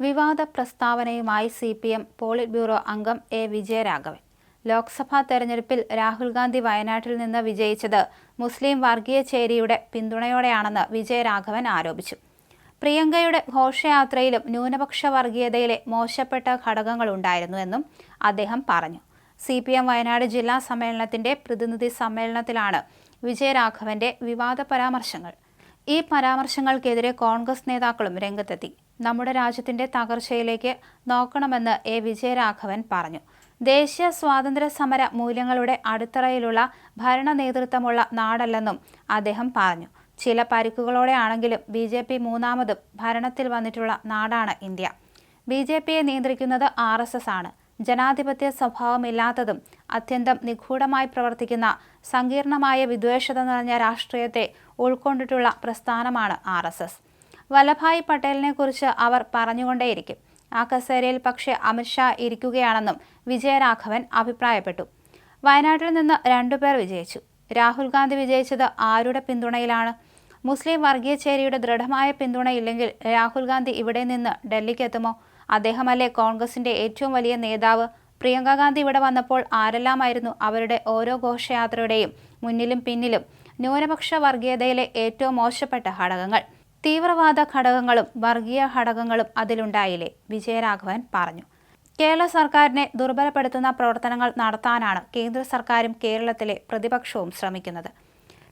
വിവാദ പ്രസ്താവനയുമായി C P M polit bureau അംഗം A Vijayaraghavan. Lok Sabha തെരഞ്ഞെടുപ്പിൽ രാഹുൽ ഗാന്ധി വയനാട്ടിൽ നിന്ന് വിജയിച്ചത് മുസ്ലിം വർഗീയ ചേരിയുടെ പിന്തുണയോടെയാണെന്ന് വിജയരാഘവൻ ആരോപിച്ചു. പ്രിയങ്കയുടെ ഘോഷയാത്രയിലും ന്യൂനപക്ഷ വർഗീയതയിലെ മോശപ്പെട്ട ഘടകങ്ങളുണ്ടായിരുന്നുവെന്നും അദ്ദേഹം പറഞ്ഞു. സി പി എം വയനാട് ജില്ലാ സമ്മേളനത്തിന്റെ പ്രതിനിധി സമ്മേളനത്തിലാണ് വിജയരാഘവന്റെ വിവാദ പരാമർശങ്ങൾ. ഈ പരാമർശങ്ങൾക്കെതിരെ കോൺഗ്രസ് നേതാക്കളും രംഗത്തെത്തി. നമ്മുടെ രാജ്യത്തിന്റെ തകർച്ചയിലേക്ക് നോക്കണമെന്ന് എ. വിജയരാഘവൻ പറഞ്ഞു. ദേശീയ സ്വാതന്ത്ര്യ സമര മൂല്യങ്ങളുടെ അടിത്തറയിലുള്ള ഭരണ നേതൃത്വമുള്ള നാടല്ലെന്നും അദ്ദേഹം പറഞ്ഞു. ചില പരിക്കുകളോടെയാണെങ്കിലും ബി ജെ പി മൂന്നാമതും ഭരണത്തിൽ വന്നിട്ടുള്ള നാടാണ് ഇന്ത്യ. ബി ജെ പിയെ നിയന്ത്രിക്കുന്നത് ആർ എസ് എസ് ആണ്. ജനാധിപത്യ സ്വഭാവമില്ലാത്തതും അത്യന്തം നിഗൂഢമായി പ്രവർത്തിക്കുന്ന സങ്കീർണമായ വിദ്വേഷത നിറഞ്ഞ രാഷ്ട്രീയത്തെ ഉൾക്കൊണ്ടിട്ടുള്ള പ്രസ്ഥാനമാണ് ആർ എസ് എസ്. വല്ലഭായ് പട്ടേലിനെ കുറിച്ച് അവർ പറഞ്ഞുകൊണ്ടേയിരിക്കും. ആ കസേരയിൽ പക്ഷേ അമിത്ഷാ ഇരിക്കുകയാണെന്നും വിജയരാഘവൻ അഭിപ്രായപ്പെട്ടു. വയനാട്ടിൽ നിന്ന് രണ്ടുപേർ വിജയിച്ചു. രാഹുൽ ഗാന്ധി വിജയിച്ചത് ആരുടെ പിന്തുണയിലാണ്? മുസ്ലിം വർഗീയ ചേരിയുടെ ദൃഢമായ പിന്തുണയില്ലെങ്കിൽ രാഹുൽ ഗാന്ധി ഇവിടെ നിന്ന് ഡൽഹിക്ക് എത്തുമോ അദ്ദേഹമല്ലേ കോൺഗ്രസിന്റെ ഏറ്റവും വലിയ നേതാവ്? പ്രിയങ്ക ഗാന്ധി ഇവിടെ വന്നപ്പോൾ ആരെല്ലാമായിരുന്നു അവരുടെ ഓരോ ഘോഷയാത്രയുടെയും മുന്നിലും പിന്നിലും? ന്യൂനപക്ഷ വർഗീയതയിലെ ഏറ്റവും മോശപ്പെട്ട ഘടകങ്ങൾ. തീവ്രവാദ ഘടകങ്ങളും വർഗീയ ഘടകങ്ങളും അതിലുണ്ടായില്ലേ? വിജയരാഘവൻ പറഞ്ഞു. കേരള സർക്കാരിനെ ദുർബലപ്പെടുത്തുന്ന പ്രവർത്തനങ്ങൾ നടത്താനാണ് കേന്ദ്ര സർക്കാരും കേരളത്തിലെ പ്രതിപക്ഷവും ശ്രമിക്കുന്നത്.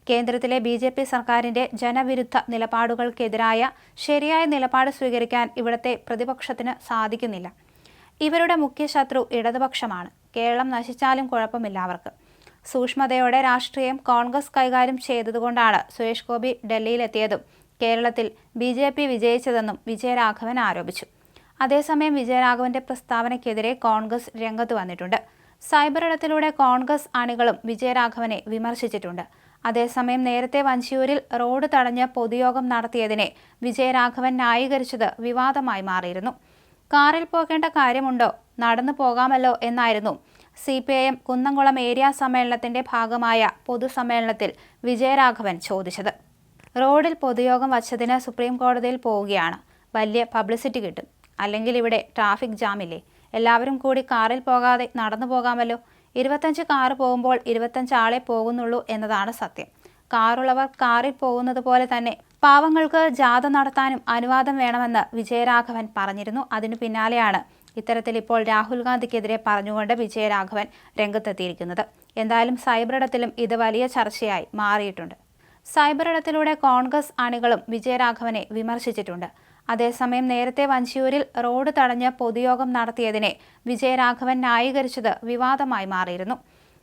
കേന്ദ്രത്തിലെ ബി ജെ പി സർക്കാരിന്റെ ജനവിരുദ്ധ നിലപാടുകൾക്കെതിരായ ശരിയായ നിലപാട് സ്വീകരിക്കാൻ ഇവിടത്തെ പ്രതിപക്ഷത്തിന് സാധിക്കുന്നില്ല. ഇവരുടെ മുഖ്യ ശത്രു ഇടതുപക്ഷമാണ്. കേരളം നശിച്ചാലും കുഴപ്പമില്ല അവർക്ക്. സൂക്ഷ്മതയോടെ രാഷ്ട്രീയം കോൺഗ്രസ് കൈകാര്യം ചെയ്തതുകൊണ്ടാണ് സുരേഷ് ഗോപി ഡൽഹിയിലെത്തിയതും കേരളത്തിൽ ബി ജെ പി വിജയിച്ചതെന്നും വിജയരാഘവൻ ആരോപിച്ചു. അതേസമയം വിജയരാഘവന്റെ പ്രസ്താവനയ്ക്കെതിരെ കോൺഗ്രസ് രംഗത്ത് വന്നിട്ടുണ്ട്. സൈബർ ഇടത്തിലൂടെ കോൺഗ്രസ് അണികളും വിജയരാഘവനെ വിമർശിച്ചിട്ടുണ്ട്. അതേസമയം നേരത്തെ വഞ്ചിയൂരിൽ റോഡ് തടഞ്ഞ് പൊതുയോഗം നടത്തിയതിനെ വിജയരാഘവൻ ന്യായീകരിച്ചത് വിവാദമായി മാറിയിരുന്നു. കാറിൽ പോകേണ്ട കാര്യമുണ്ടോ? നടന്നു പോകാമല്ലോ എന്നായിരുന്നു C P I M Kunnamkulam area സമ്മേളനത്തിന്റെ ഭാഗമായ പൊതുസമ്മേളനത്തിൽ വിജയരാഘവൻ ചോദിച്ചത്. റോഡിൽ പൊതുയോഗം വച്ചതിന് സുപ്രീം കോടതിയിൽ പോവുകയാണ്. വലിയ പബ്ലിസിറ്റി കിട്ടും. അല്ലെങ്കിൽ ഇവിടെ ട്രാഫിക് ജാമില്ലേ? എല്ലാവരും കൂടി കാറിൽ പോകാതെ നടന്നു പോകാമല്ലോ? ഇരുപത്തഞ്ച് കാറ് പോകുമ്പോൾ ഇരുപത്തഞ്ച് ആളെ പോകുന്നുള്ളൂ എന്നതാണ് സത്യം. കാറുള്ളവർ കാറിൽ പോകുന്നത് പോലെ തന്നെ പാവങ്ങൾക്ക് ജാഥ നടത്താനും അനുവാദം വേണമെന്ന് വിജയരാഘവൻ പറഞ്ഞിരുന്നു. അതിനു പിന്നാലെയാണ് ഇത്തരത്തിൽ ഇപ്പോൾ രാഹുൽ ഗാന്ധിക്കെതിരെ പറഞ്ഞുകൊണ്ട് വിജയരാഘവൻ രംഗത്തെത്തിയിരിക്കുന്നത്. എന്തായാലും സൈബറിടത്തിലും ഇത് വലിയ ചർച്ചയായി മാറിയിട്ടുണ്ട്. സൈബറിടത്തിലൂടെ കോൺഗ്രസ് അണികളും വിജയരാഘവനെ വിമർശിച്ചിട്ടുണ്ട്. അതേസമയം നേരത്തെ വഞ്ചിയൂരിൽ റോഡ് തടഞ്ഞ് പൊതുയോഗം നടത്തിയതിനെ വിജയരാഘവൻ ന്യായീകരിച്ചത് വിവാദമായി മാറിയിരുന്നു.